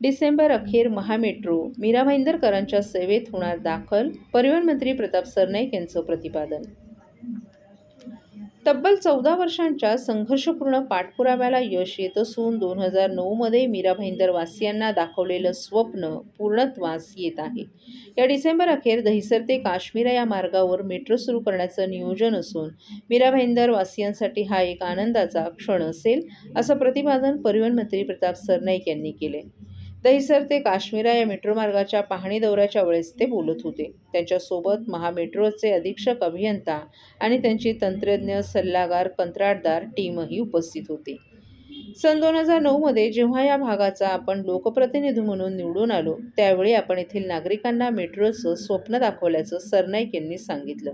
डिसेंबर अखेर महामेट्रो मीरा भाईंदरकरांच्या सेवेत होणार दाखल परिवहन मंत्री प्रताप सरनाईक यांचं प्रतिपादन. तब्बल चौदा वर्षांच्या संघर्षपूर्ण पाठपुराव्याला यश येत असून दोन हजार नऊमध्ये मीरा भाईंदर वासियांना दाखवलेलं स्वप्न पूर्णत्वास येत आहे. या डिसेंबर अखेर दहिसर ते काश्मीर या मार्गावर मेट्रो सुरू करण्याचं नियोजन असून मीरा भाईंदर वासियांसाठी हा एक आनंदाचा क्षण असेल असं प्रतिपादन परिवहन मंत्री प्रताप सरनाईक यांनी केले दहिसर ते काश्मीरा या मेट्रो मार्गाच्या पाहणी दौऱ्याच्या वेळेस ते बोलत होते. त्यांच्यासोबत महामेट्रोचे अधीक्षक अभियंता आणि त्यांची तंत्रज्ञ सल्लागार कंत्राटदार टीमही उपस्थित होती. सन दोन हजार नऊमध्ये जेव्हा या भागाचा आपण लोकप्रतिनिधी म्हणून निवडून आलो त्यावेळी आपण येथील नागरिकांना मेट्रोचं स्वप्न दाखवल्याचं सरनाईक यांनी सांगितलं.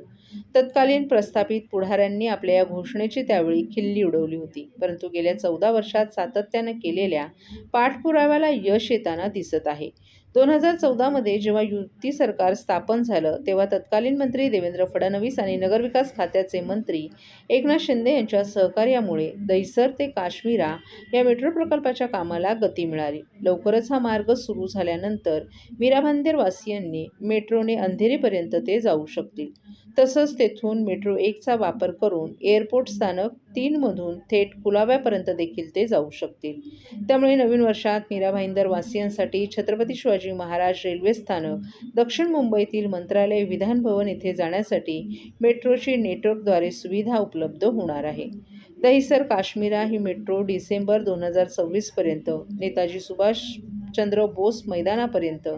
तत्कालीन प्रस्थापित पुढाऱ्यांनी आपल्या या घोषणेची त्यावेळी खिल्ली उडवली होती. परंतु गेल्या चौदा वर्षात सातत्यानं केलेल्या पाठपुराव्याला यश येताना दिसत आहे. दोन हजार चौदामध्ये जेव्हा युती सरकार स्थापन झालं तेव्हा तत्कालीन मंत्री देवेंद्र फडणवीस आणि नगरविकास खात्याचे मंत्री एकनाथ शिंदे यांच्या सहकार्यामुळे दहिसर ते काश्मीरा या मेट्रो प्रकल्पाच्या कामाला गती मिळाली. लवकरच हा मार्ग सुरू झाल्यानंतर मीरा भाईंदरवासियांनी मेट्रोने अंधेरीपर्यंत ते जाऊ शकतील. तसंच तेथून मेट्रो एकचा वापर करून एअरपोर्ट स्थानक तीनमधून थेट कुलाव्यापर्यंत देखील ते जाऊ शकतील. त्यामुळे नवीन वर्षात मीरा भाईंदर वासियांसाठी छत्रपती शिवाजी महाराज रेल्वे स्थानक दक्षिण मुंबईतील मंत्रालय विधान भवन येथे जाण्यासाठी मेट्रोची नेटवर्कद्वारे सुविधा उपलब्ध होणार आहे. दहिसर काश्मीरा ही मेट्रो डिसेंबर दोन हजार सव्वीसपर्यंत नेताजी सुभाषचंद्र बोस मैदानापर्यंत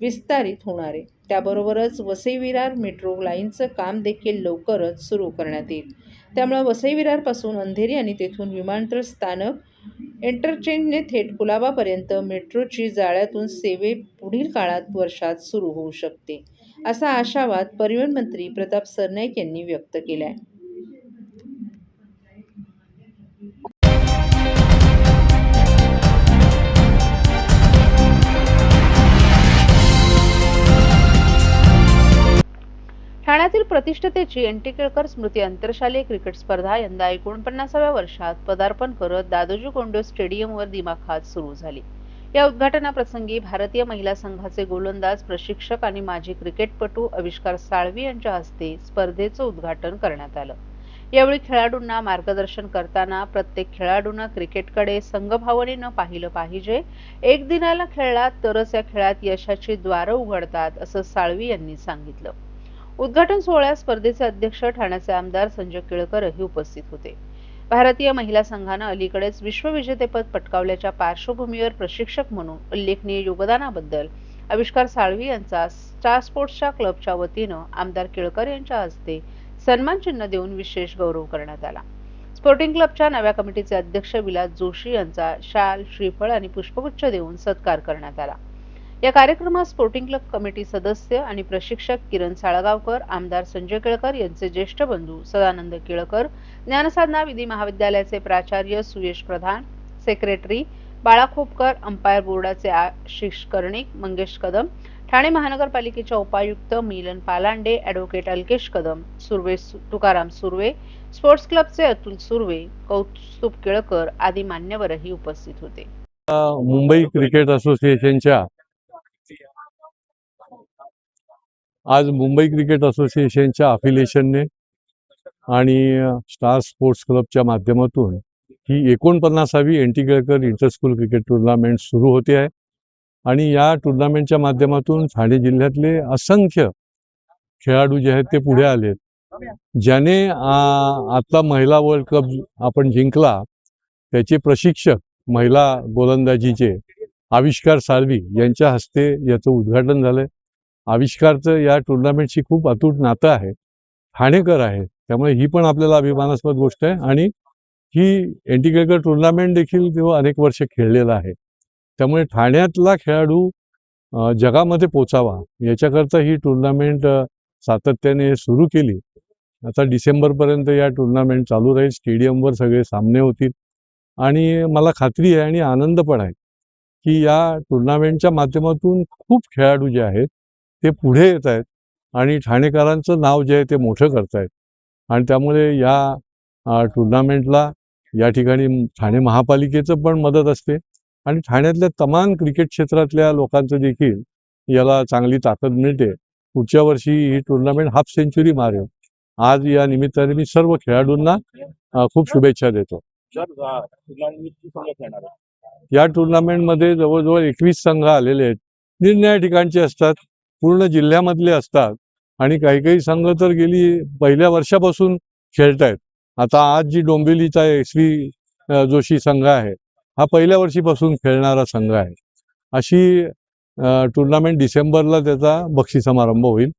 विस्तारित होणार आहे. त्याबरोबरच वसई विरार मेट्रो लाईनचं काम देखील लवकरच सुरू करण्यात येईल. त्यामुळं वसई विरारपासून अंधेरी आणि तेथून विमानतळ स्थानक इंटरचेंजने थेट कुलाबापर्यंत मेट्रोची जाळ्यातून सेवे पुढील काळात वर्षात सुरू होऊ शकते असा आशावाद परिवहन मंत्री प्रताप सरनाईक यांनी व्यक्त केला आहे ठाण्यातील प्रतिष्ठतेची एन केळकर स्मृती आंतरशालेय क्रिकेट स्पर्धा यंदा एकोणपन्नासाव्या वर्षात पदार्पण करत दादोजी कोंडो स्टेडियमवर दिमाखात सुरू झाली. या उद्घाटनाप्रसंगी भारतीय महिला संघाचे गोलंदाज प्रशिक्षक आणि माजी क्रिकेटपटू आविष्कार साळवी यांच्या हस्ते स्पर्धेचं उद्घाटन करण्यात आलं. यावेळी खेळाडूंना मार्गदर्शन करताना प्रत्येक खेळाडूनं क्रिकेटकडे संघभावनेनं पाहिलं पाहिजे. एक दिनाला खेळलात तरच या खेळात यशाची द्वारं उघडतात असं साळवी यांनी सांगितलं. उद्घाटन सोहळ्यात स्पर्धेचे अध्यक्ष ठाण्याचे आमदार संजय केळकरही उपस्थित होते. भारतीय महिला संघानं अलीकडेच विश्वविजेतेपद पटकावल्याच्या पार्श्वभूमीवर प्रशिक्षक म्हणून उल्लेखनीय योगदानाबद्दल आविष्कार साळवी यांचा स्टार स्पोर्ट्सच्या क्लबच्या वतीनं आमदार केळकर यांच्या हस्ते सन्मान चिन्ह देऊन विशेष गौरव करण्यात आला. स्पोर्टिंग क्लबच्या नव्या कमिटीचे अध्यक्ष विलास जोशी यांचा शाल श्रीफळ आणि पुष्पगुच्छ देऊन सत्कार करण्यात आला. या कार्यक्रमात स्पोर्टिंग क्लब कमिटी सदस्य आणि प्रशिक्षक किरण साळगावकर आमदार संजय केळकर यांचे ज्येष्ठ बंधू सदानंद केळकर ज्ञानसाधना विधी महाविद्यालयाचे प्राचार्य सुयश प्रधान सेक्रेटरी बाळा खोपकर अंपायर बोर्डाचे आशिष कर्णिक मंगेश कदम ठाणे महानगरपालिकेच्या उपायुक्त मिलन पालांडे ॲडव्होकेट अल्केश कदम सुर्वे तुकाराम सुर्वे स्पोर्ट्स क्लबचे अतुल सुर्वे कौस्तुभ केळकर आदी मान्यवरही उपस्थित होते. मुंबई क्रिकेट असोसिएशनच्या आज मुंबई क्रिकेट असोसिएशनच्या अफिलिएशनने आणि स्टार स्पोर्ट्स क्लबच्या माध्यमातून ही एकोणपन्नासावी N Kelkar interschool cricket tournament सुरू होते आहे. आणि या टुर्नामेंटच्या माध्यमातून ठाणे जिल्ह्यातले असंख्य खेळाडू जे आहेत ते पुढे आलेत. ज्याने आता महिला वर्ल्ड कप आपण जिंकला त्याचे प्रशिक्षक महिला गोलंदाजीचे आविष्कार साळवी यांच्या हस्ते याचं उद्घाटन झालंय. आविष्कारचं या टुर्नामेंटशी खूप अतूट नातं आहे. ठाणेकर आहे त्यामुळे ही पण आपल्याला अभिमानास्पद गोष्ट आहे आणि ही एंटीकेकर टुर्नामेंट देखील तो अनेक वर्ष खेळलेला आहे. त्यामुळे ठाण्यातला खेळाडू जगामध्ये पोचावा याच्याकरता ही टुर्नामेंट सातत्याने सुरू केली. आता डिसेंबरपर्यंत या टुर्नामेंट चालू राहील. स्टेडियमवर सगळे सामने होतील. आणि मला खात्री आहे आणि आनंद पण आहे की या टुर्नामेंटच्या माध्यमातून खूप खेळाडू जे आहेत ते पुढे येत आहेत आणि ठाणेकरांचं नाव जे आहे ते मोठं करतायत आणि त्यामुळे या टुर्नामेंटला या ठिकाणी ठाणे महापालिकेचं पण मदत असते. आणि ठाण्यातल्या तमाम क्रिकेट क्षेत्रातल्या लोकांचं देखील याला चांगली ताकद मिळते. पुढच्या वर्षी ही टुर्नामेंट हाफ सेंचुरी मारेल. आज या निमित्ताने मी सर्व खेळाडूंना खूप शुभेच्छा देतो. या टुर्नामेंटमध्ये जवळजवळ एकवीस संघ आलेले आहेत. निर्णया ठिकाणचे असतात. पूर्ण जिल्ह्यामधले असतात. आणि काही काही संघ तर गेली पहिल्या वर्षापासून खेळतायत. आता आज जी डोंबिवलीचा एस व्ही जोशी संघ आहे हा पहिल्या वर्षीपासून खेळणारा संघ आहे. अशी टुर्नामेंट डिसेंबरला त्याचा बक्षी समारंभ होईल.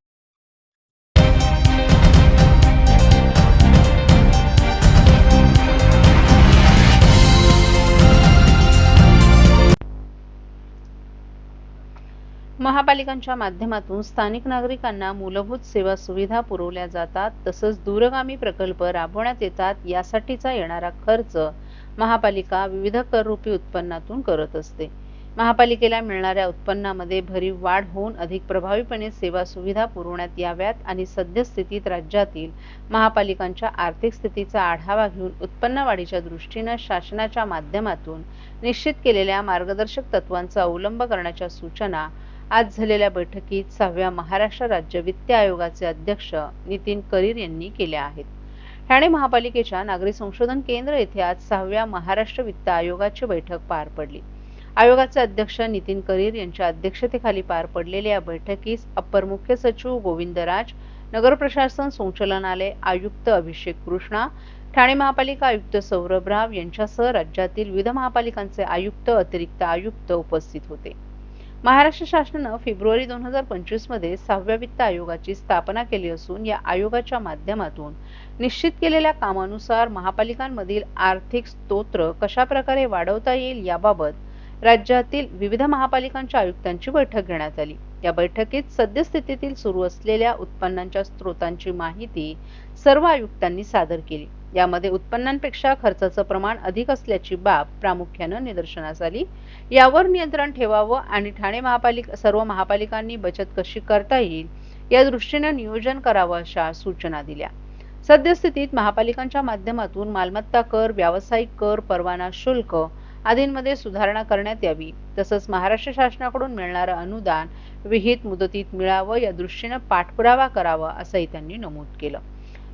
महापालिकांच्या माध्यमातून स्थानिक नागरिकांना मूलभूत सेवा सुविधा पुरवल्या जातात तसंच दूरगामी प्रकल्प राबवण्यात येतात यासाठीचा येणारा खर्च महापालिका विविध कररूपी उत्पन्नातून करत असते. महापालिकेला मिळणाऱ्या उत्पन्नामध्ये भरीव वाढ होऊन अधिक प्रभावीपणे सेवा सुविधा पुरवण्यात याव्यात आणि सद्यस्थितीत राज्यातील महापालिकांच्या आर्थिक स्थितीचा आढावा घेऊन उत्पन्न वाढीच्या दृष्टीनं शासनाच्या माध्यमातून निश्चित केलेल्या मार्गदर्शक तत्वांचा अवलंब करण्याच्या सूचना आज झालेल्या बैठकीत सहाव्या महाराष्ट्र राज्य वित्त आयोगाचे अध्यक्ष नितीन करीर यांनी केल्या आहेत. ठाणे महापालिकेच्या नागरी संशोधन केंद्र येथे आज सहाव्या महाराष्ट्र वित्त आयोगाची बैठक पार पडली. आयोगाचे अध्यक्ष नितीन करीर यांच्या अध्यक्षतेखाली पार पडलेल्या या बैठकीस अप्पर मुख्य सचिव गोविंद राज नगर प्रशासन संचालनालय आयुक्त अभिषेक कृष्णा ठाणे महापालिका आयुक्त सौरभ राव यांच्यासह राज्यातील विविध महापालिकांचे आयुक्त अतिरिक्त आयुक्त उपस्थित होते. महाराष्ट्र शासनानं फेब्रुवारी दोन हजार पंचवीसमध्ये सहाव्या वित्त आयोगाची स्थापना केली असून या आयोगाच्या माध्यमातून निश्चित केलेल्या कामानुसार महापालिकांमधील आर्थिक स्तोत्र कशा प्रकारे वाढवता येईल याबाबत राज्यातील विविध महापालिकांच्या आयुक्तांची बैठक घेण्यात आली. या बैठकीत सद्यस्थितीतील सुरू असलेल्या उत्पन्नाच्या स्रोतांची माहिती सर्व आयुक्तांनी सादर केली. यामध्ये उत्पन्नांपेक्षा खर्चाचं प्रमाण अधिक असल्याची बाब प्रामुख्यानं निदर्शनास आली. यावर नियंत्रण ठेवावं आणि ठाणे महापालिका सर्व महापालिकांनी बचत कशी करता येईल या दृष्टीनं नियोजन करावं अशा सूचना दिल्या. सद्यस्थितीत महापालिकांच्या माध्यमातून मालमत्ता कर व्यावसायिक कर परवाना शुल्क आदींमध्ये सुधारणा करण्यात यावी. तसंच महाराष्ट्र शासनाकडून मिळणारं अनुदान विहित मुदतीत मिळावं या दृष्टीनं पाठपुरावा करावा असंही त्यांनी नमूद केलं.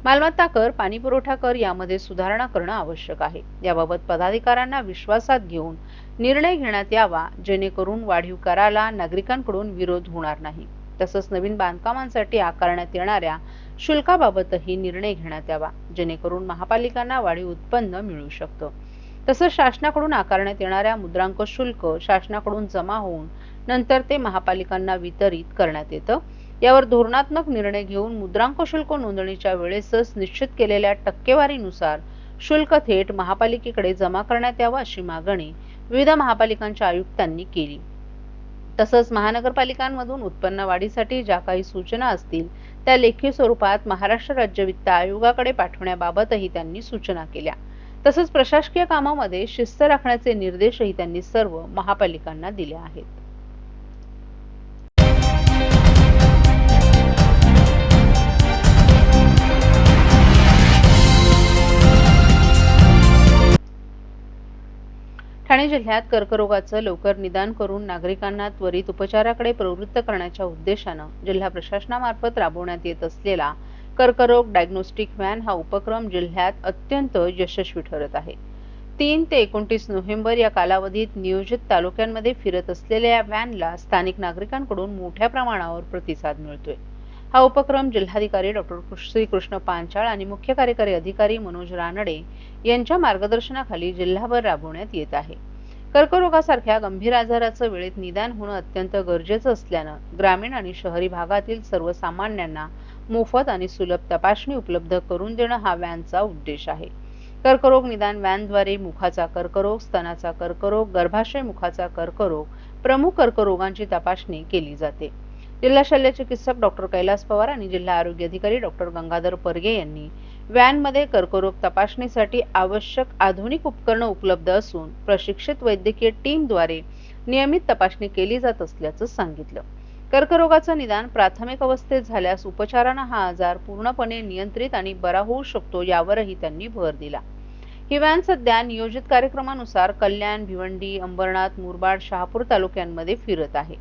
मालमत्ता कर पाणी पुरवठा कर यामध्ये सुधारणा करणं आवश्यक आहे. याबाबत पदाधिकाऱ्यांना विश्वासात घेऊन निर्णय घेण्यात यावा जेणेकरून वाढीव कराला नागरिकांकडून विरोध होणार नाही. तसंच नवीन बांधकामांसाठी आकारण्यात येणाऱ्या शुल्काबाबतही निर्णय घेण्यात यावा जेणेकरून महापालिकांना वाढीव उत्पन्न मिळू शकतं. तसंच शासनाकडून आकारण्यात येणाऱ्या मुद्रांक शुल्क शासनाकडून जमा होऊन नंतर ते महापालिकांना वितरित करण्यात येतं. यावर धोरणात्मक निर्णय घेऊन मुद्रांक शुल्क नोंदणीच्या वेळेसच निश्चित केलेल्या टक्केवारीनुसार शुल्क थेट महापालिकेकडे जमा करण्यात यावं अशी मागणी विविध महापालिकांच्या आयुक्तांनी केली. तसंच महानगरपालिकांमधून उत्पन्न वाढीसाठी ज्या काही सूचना असतील त्या लेखी स्वरूपात महाराष्ट्र राज्य वित्त आयोगाकडे पाठवण्याबाबतही त्यांनी सूचना केल्या. तसंच प्रशासकीय कामामध्ये शिस्त राखण्याचे निर्देशही त्यांनी सर्व महापालिकांना दिले आहेत. ठाणे जिल्ह्यात कर्करोगाचं लवकर निदान करून नागरिकांना त्वरित उपचाराकडे प्रवृत्त करण्याच्या उद्देशानं जिल्हा प्रशासनामार्फत राबवण्यात येत असलेला कर्करोग डायग्नोस्टिक व्हॅन हा उपक्रम जिल्ह्यात अत्यंत यशस्वी ठरत आहे. तीन ते एकोणतीस नोव्हेंबर या कालावधीत नियोजित तालुक्यांमध्ये फिरत असलेल्या या व्हॅनला स्थानिक नागरिकांकडून मोठ्या प्रमाणावर प्रतिसाद मिळतोय. हा उपक्रम जिल्हाधिकारी डॉक्टर श्रीकृष्ण पांचाळ आणि मुख्य कार्यकारी अधिकारी मनोज रानडे यांच्या मार्गदर्शनाखाली जिल्हाभर राबवण्यात येत आहे. कर्करोगासारख्या गंभीर आजाराचं वेळेत निदान होणं अत्यंत गरजेचं असल्यानं ग्रामीण आणि शहरी भागातील सर्वसामान्यांना मोफत आणि सुलभ तपासणी उपलब्ध करून देणं हा व्हॅनचा उद्देश आहे. कर्करोग निदान व्हॅनद्वारे मुखाचा कर्करोग स्तनाचा कर्करोग गर्भाशय मुखाचा कर्करोग प्रमुख कर्करोगांची तपासणी केली जाते. जिल्हा शल्य चिकित्सक डॉक्टर कैलास पवार आणि जिल्हा आरोग्य अधिकारी डॉक्टर गंगाधर परगे यांनी व्हॅनमध्ये कर्करोग तपासणीसाठी आवश्यक आधुनिक उपकरणं उपलब्ध असून प्रशिक्षित वैद्यकीय टीमद्वारे नियमित तपासणी केली जात असल्याचं सांगितलं. कर्करोगाचं निदान प्राथमिक अवस्थेत झाल्यास उपचारानं हा आजार पूर्णपणे नियंत्रित आणि बरा होऊ शकतो यावरही त्यांनी भर दिला. ही व्हॅन सध्या नियोजित कार्यक्रमानुसार कल्याण भिवंडी अंबरनाथ मुरबाड शहापूर तालुक्यांमध्ये फिरत आहे.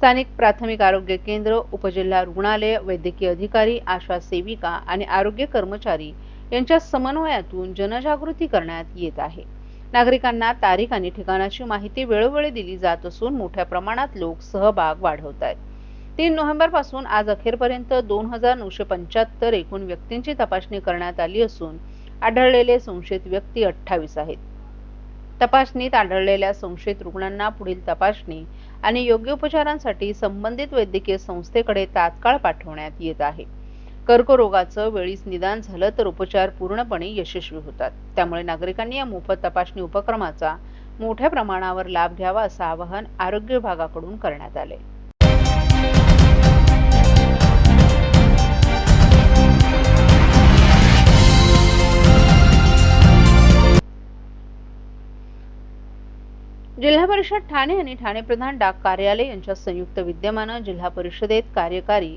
स्थानिक प्राथमिक आरोग्य केंद्र उपजिल्हा रुग्णालय वैद्यकीय अधिकारी आशा सेविका आणि आरोग्य कर्मचारी यांच्या समन्वयातून जनजागृती करण्यात येत आहे. नागरिकांना तारीख आणि ठिकाणाची माहिती वेळोवेळी दिली जात असून मोठ्या प्रमाणात लोक सहभाग वाढवत आहेत. तीन नोव्हेंबरपासून आज अखेरपर्यंत दोन हजार नऊशे पंच्याहत्तर एकूण व्यक्तींची तपासणी करण्यात आली असून आढळलेले संशयित व्यक्ती अठ्ठावीस आहेत. तपासणीत आढळलेल्या संशयित रुग्णांना पुढील तपासणी आणि योग्य उपचारांसाठी संबंधित वैद्यकीय संस्थेकडे तात्काळ पाठवण्यात येत आहे. कर्करोगाचं वेळीच निदान झालं तर उपचार पूर्णपणे यशस्वी होतात. त्यामुळे नागरिकांनी या मोफत तपासणी उपक्रमाचा मोठ्या प्रमाणावर लाभ घ्यावा असं आवाहन आरोग्य विभागाकडून करण्यात आले जिल्हा परिषद ठाणे आणि ठाणे प्रधान डाक कार्यालय यांच्या संयुक्त विद्यमानं जिल्हा परिषदेत कार्यकारी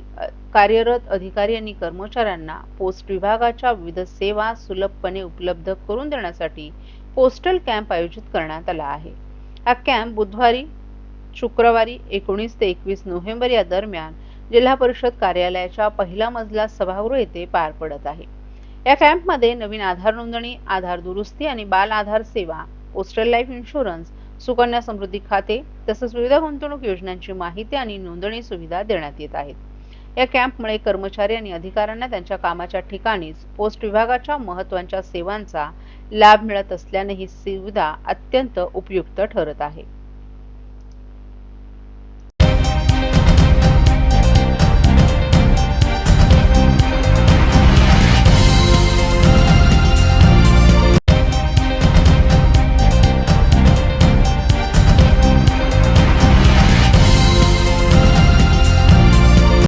कार्यरत अधिकारी आणि कर्मचाऱ्यांना पोस्ट विभागाच्या विविध सेवा सुलभपणे उपलब्ध करून देण्यासाठी पोस्टल कॅम्प आयोजित करण्यात आला आहे. हा कॅम्प बुधवारी शुक्रवारी एकोणीस ते एकवीस नोव्हेंबर या दरम्यान जिल्हा परिषद कार्यालयाच्या पहिला मजला सभागृह येथे पार पडत आहे. या कॅम्पमध्ये नवीन आधार नोंदणी आधार दुरुस्ती आणि बाल आधार सेवा postal life insurance Sukanya Samriddhi खाते तसंच विविध गुंतवणूक योजनांची माहिती आणि नोंदणी सुविधा देण्यात येत आहेत. या कॅम्पमुळे कर्मचारी आणि अधिकाऱ्यांना त्यांच्या कामाच्या ठिकाणीच पोस्ट विभागाच्या महत्त्वाच्या सेवांचा लाभ मिळत असल्याने ही सुविधा अत्यंत उपयुक्त ठरत आहे.